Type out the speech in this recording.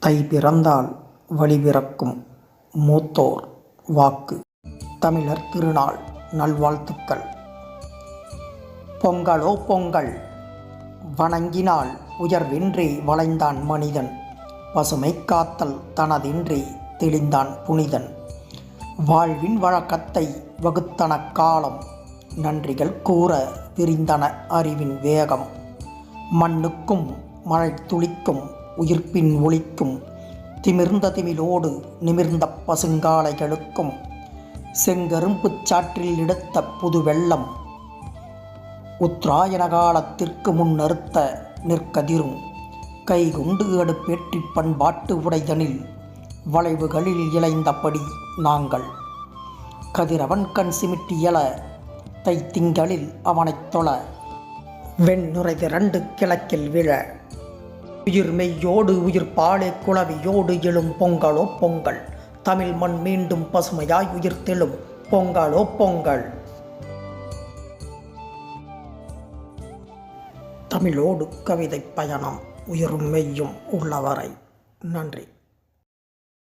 தை பிறந்தால் வழி பிறக்கும் மூத்தோர் வாக்கு. தமிழர் திருநாள் நல்வாழ்த்துக்கள். பொங்கலோ பொங்கல் வணங்கினால் உயர்வின்றி வளைந்தான் மனிதன். பசுமை காத்தல் தனதின்றி தெளிந்தான் புனிதன். வாழ்வின் வழக்கத்தை வகுத்தன காலம் நன்றிகள் கூற விரிந்தன அறிவின் வேகம். மண்ணுக்கும் மழை துளிக்கும் உயிர்ப்பின் ஒளிக்கும் திமிர்ந்த திமிலோடு நிமிர்ந்த பசுங்காலைகளுக்கும் செங்கரும்புச் சாற்றில் எடுத்த புது வெள்ளம் உத்ராயண காலத்திற்கு முன்னறுத்த நிற்கதிரும் கைகுண்டு அடுப்பேற்றி பண்பாட்டு உடைதனில் வளைவுகளில் இளைந்தபடி நாங்கள். கதிரவன் கண் சிமிட்டியல தைத்திங்களில் அவனைத் தொழ வெண்ணுரை திரண்டு கிழக்கில் விழ உயிர் மெய்யோடு உயிர் பாலே குளவியோடு எழும் பொங்கலோ பொங்கல். தமிழ் மண் மீண்டும் பசுமையாய் உயிர்த்தெழும் பொங்கலோ பொங்கல். தமிழோடு கவிதை பயணம் உயிரும் மெய்யும் உள்ளவரை. நன்றி.